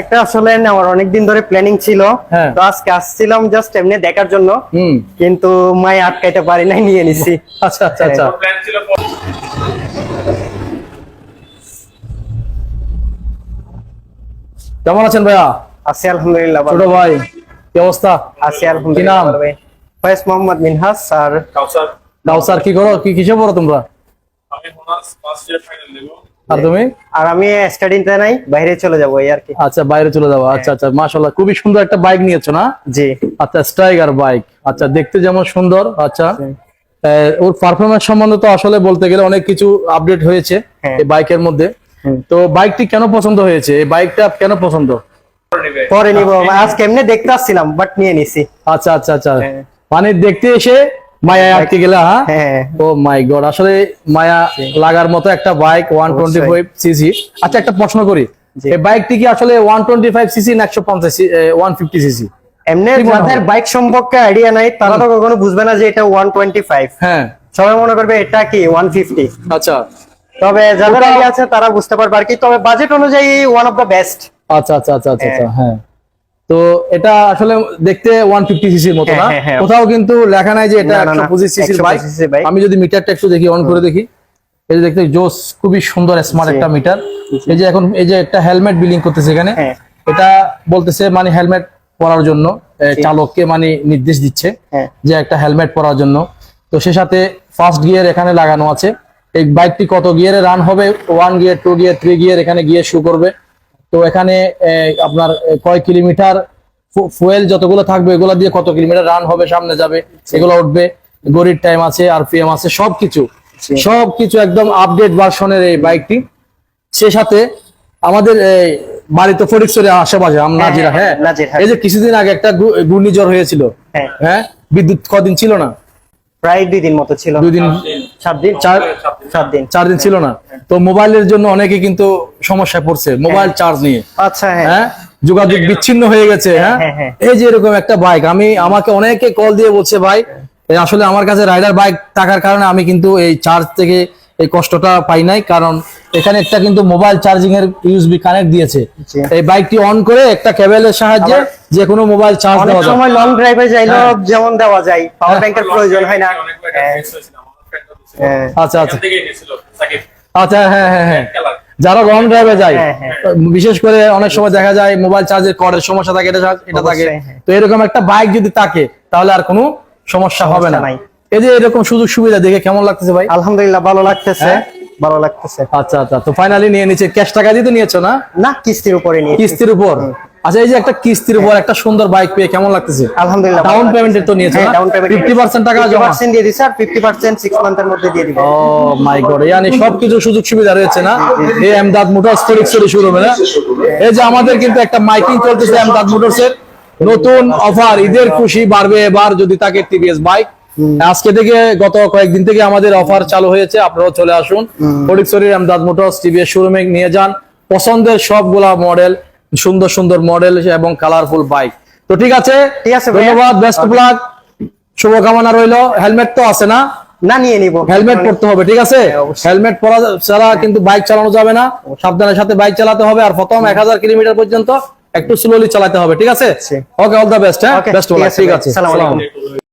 একটা আসলে আমার অনেকদিন ধরে প্ল্যানিং ছিল। হ্যাঁ। তো আজকে আসছিলাম জাস্ট এমনি দেখার জন্য। কিন্তু মাই আটকাইতে পারি নাই নিয়ে নিছি। আচ্ছা আচ্ছা আচ্ছা। প্ল্যান ছিল কেমন আছেন ভাইয়া? আছি আলহামদুলিল্লাহ ছোট ভালো। ভাই কি অবস্থা? আছি আলহামদুলিল্লাহ ভালো ভাই। ফয়েজ মোহাম্মদ মিনহাস আর কাউসার। কাউসার কি করো? কি কিসে পড়ো তোমরা? আমি হোনার্স ফার্স্ট ইয়ার ফাইনাল দেব আর তুমি? আর আমি স্টাডিতে নাই বাইরে চলে যাব এই আর কি। আচ্ছা বাইরে চলে যাব। আচ্ছা আচ্ছা মাশাল্লাহ খুবই সুন্দর একটা বাইক নিয়েছো না? জি। আচ্ছা স্ট্রাইগার বাইক আচ্ছা দেখতে যেমন সুন্দর আচ্ছা। ওর পারফরমেন্স সম্বন্ধে তো আসলে বলতে গেলে অনেক কিছু আপডেট হয়েছে হ্যাঁ। এই বাইকের মধ্যে। তো বাইকটি কেন পছন্দ হয়েছে? এই বাইকটা কেন পছন্দ? পরে নিব। আজকে এমনি দেখতে আসছিলাম বাট নিয়ে নিছি। আচ্ছা আচ্ছা আচ্ছা। হ্যাঁ। মানে দেখতে এসে মায়া আটকে গেলা হ্যাঁ? হ্যাঁ ও মাই গড আসলে মায়া লাগার মতো একটা bike one twenty five CC আচ্ছা একটা প্রশ্ন করি। এই বাইকটি কি আসলে ওয়ান টোয়েন্টি ফাইভ সিসি না একশো পঞ্চাশ ওয়ান ফিফটি সিসি এমনি যাদের বাইক সম্পর্কে আইডিয়া নাই তারা তো কখনো বুঝবে না যে এটা ওয়ান টোয়েন্টি ফাইভ হ্যাঁ। সবাই মনে করবে এটা কি ওয়ান ফিফটি আচ্ছা। তবে যাদের আইডিয়া আছে তারা বুঝতে পারবে আর কি। তবে বাজেট অনুযায়ী ওয়ান অফ দ্য বেস্ট আচ্ছা আচ্ছা আচ্ছা আচ্ছা আচ্ছা, হ্যাঁ। তো এটা আসলে দেখতে ওয়ান ফিফটি সিসির মতো হ্যাঁ, না। হ্যাঁ, হ্যাঁ। কোথাও কিন্তু লেখা নাই যে এটা একশো পঁচিশ সিসির বাইক। আমি যদি মিটারটা একটু দেখি অন করে দেখি। এই যে দেখতে জোস খুবই সুন্দর স্মার্ট একটা মিটার এই যে এখন এই যে একটা হেলমেট বিলিং করতেছে এখানে। এটা বলতেছে মানে হেলমেট পরার জন্য চালককে মানে নির্দেশ দিচ্ছে। যে একটা হেলমেট পরার জন্য। তো সে সাথে ফার্স্ট গিয়ার এখানে লাগানো আছে। এই বাইকটি কত গিয়ারে রান হবে? One gear two gear three gear এখানে গিয়ে শু করবে। তো এখানে আপনার কয় কিলোমিটার ফুয়েল যতগুলো থাকবে এগুলো দিয়ে কত কিলোমিটার রান হবে সামনে যাবে এগুলো উঠবে গড়ির টাইম আছে আরপিএম আছে সবকিছু সবকিছু একদম আপডেট ভার্সনের এই বাইকটি সে সাথে আমাদের এই বাড়িতে ফরিকসরে আশেপাশে আম নাজিরা হ্যাঁ? হ্যাঁ। এই যে কিছুদিন আগে একটা ঘূর্ণিঝড় হয়েছিল হ্যাঁ। হ্যাঁ? বিদ্যুৎ কদিন ছিল না? প্রায় দুই দিন মতো ছিল। দুই দিন সাত দিন? চার সাত দিন। চার দিন ছিল না? তো মোবাইলের জন্য অনেকে কিন্তু সমস্যায় পড়ছে মোবাইল চার্জ নিয়ে। আচ্ছা হ্যাঁ। হ্যাঁ? যোগাযোগ বিচ্ছিন্ন হয়ে গেছে হ্যাঁ হ্যাঁ, হ্যাঁ। এই যে এরকম একটা বাইক আমি আমাকে অনেকে কল দিয়ে বলছে ভাই আসলে আমার কাছে রাইডার বাইক থাকার কারণে আমি কিন্তু এই চার্জ থেকে এই কষ্টটা পাই নাই কারণ এখানে একটা কিন্তু মোবাইল চার্জিং এর ইউএসবি কানেক্ট দিয়েছে। এই বাইকটি অন করে একটা কেবলের সাহায্যে যে কোনো মোবাইল চার্জ দেওয়া যায়। সময় লং ড্রাইভে যাইলেও হ্যাঁ। যেমন দেওয়া যায় পাওয়ার ব্যাংকের প্রয়োজন হয় না। হ্যাঁ, হ্যাঁ। আচ্ছা আচ্ছা। আচ্ছা হ্যাঁ হ্যাঁ হ্যাঁ। যারা লং ড্রাইভে যায় হ্যাঁ, হ্যাঁ। বিশেষ করে অনেক সময় দেখা যায় মোবাইল চার্জের কর্ডের সমস্যা থাকে এটা এটা থাকে। হ্যাঁ। তো এরকম একটা বাইক যদি থাকে তাহলে আর কোনো সমস্যা হবে না। এই যে এরকম সুযোগ সুবিধা দেখে কেমন লাগতেছে ভাই? আলহামদুলিল্লাহ ভালো লাগতেছে? ভালো লাগতেছে। আচ্ছা আচ্ছা। তো ফাইনালি নিয়ে নিচ্ছে। ক্যাশ টাকা দিয়ে তো নিয়েছো না? না কিস্তির উপরে নিয়ে কিস্তির উপর? আচ্ছা এই যে একটা কিস্তির উপর একটা সুন্দর বাইক পেয়ে কেমন লাগতেছে? আলহামদুলিল্লাহ ডাউন। পেমেন্টের তো নিয়েছো হ্যাঁ, না? ডাউন পেমেন্ট 50% টাকা জমা। 50% দিয়ে দিছে আর 50% 6 মান্থের মধ্যে দিয়ে দিবে। ও মাই গড ইয়ানি সবকিছু সুযোগ সুবিধা রয়েছে না? এই এমদাদ মোটরস ফরিক্সরি শুরু হবে না? এই যে আমাদের কিন্তু একটা মাইকিং চলতেছে এমদাদ মোটরস এর। নতুন অফার ঈদের খুশি বাড়বে এবার যদি তাকে টিভিএস বাইক আজকে থেকে গত কয়েকদিন থেকে আমাদের অফার চালু হয়েছে আপনারাও চলে আসুন। ফরিক্সরির এমদাদ মোটরস টিভিএস শোরুমে নিয়ে যান। পছন্দের সবগুলা মডেল সুন্দর সুন্দর মডেল এবং কালারফুল বাইক তো ঠিক আছে। ধন্যবাদ বেস্ট অফ লাক শুভকামনা রইল। হেলমেট তো আছে না? না নিয়ে নিব। হেলমেট পরতে হবে ঠিক আছে? হ্যাঁ, হেলমেট পরা ছাড়া কিন্তু বাইক চালানো যাবে না। সাবধানের সাথে বাইক চালাতে হবে আর প্রথম এক হাজার কিলোমিটার পর্যন্ত একটু স্লোলি চালাতে হবে ঠিক আছে? ওকে অল দ্য বেস্ট হ্যাঁ? বেস্ট ঠিক আছে